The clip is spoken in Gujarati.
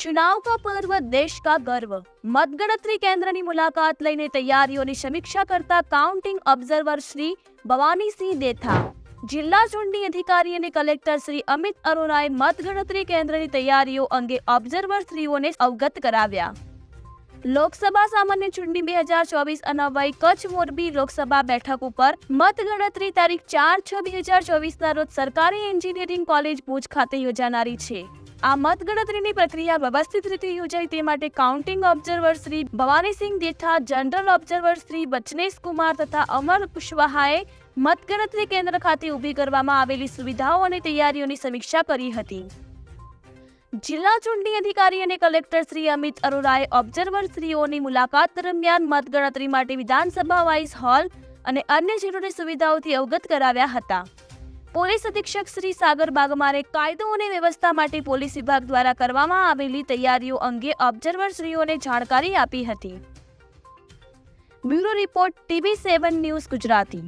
चुनाव का पर्व देश का गर्व મતગણતરી કેન્દ્રની મુલાકાત લઈને તૈયારીઓની સમીક્ષા કરતા કાઉન્ટિંગ ઓબ્ઝર્વર શ્રી ભવાનીસિંહ દેથા, જિલ્લા ચૂંટણી અધિકારી અને કલેક્ટર શ્રી અમિત અરોરાએ મતગણતરી કેન્દ્રની તૈયારીઓ અંગે ઓબ્ઝર્વર શ્રીઓને અવગત કરાવ્યા. લોકસભા સામાન્ય ચૂંટણી બે હજાર ચોવીસ અનાવઈ કચ્છ મોરબી લોકસભા બેઠક ઉપર મતગણતરી તારીખ ચાર છ બે હજાર ચોવીસના રોજ સરકારી એન્જિનિયરિંગ કોલેજ ભુજ ખાતે યોજાનારી છે. આ મતગણતરીની પ્રક્રિયા વ્યવસ્થિત રીતે યોજાય તે માટે counting observer Shri Bhawanisingh Detha general observer Shri Bachnesh Kumar તથા અમર કુશવાહાએ મતગણતરી કેન્દ્ર ખાતે ઊભી કરવામાં આવેલી સુવિધાઓ અને તૈયારીઓની સમીક્ષા કરી હતી. જિલ્લા ચૂંટણી અધિકારી અને કલેક્ટર શ્રી અમિત અરોરાએ ઓબ્ઝર્વર શ્રીઓની મુલાકાત દરમિયાન મતગણતરી માટે વિધાનસભા વાઇસ હોલ અને અન્ય જરૂરી સુવિધાઓથી અવગત કરાવ્યા હતા. પોલીસ અધિક્ષક શ્રી સાગર બાગમારે કાયદો અને વ્યવસ્થા માટે પોલીસ વિભાગ દ્વારા કરવામાં આવેલી તૈયારીઓ અંગે ઓબ્ઝર્વર શ્રીઓને જાણકારી આપી હતી. Bureau report TV seven news Gujarati.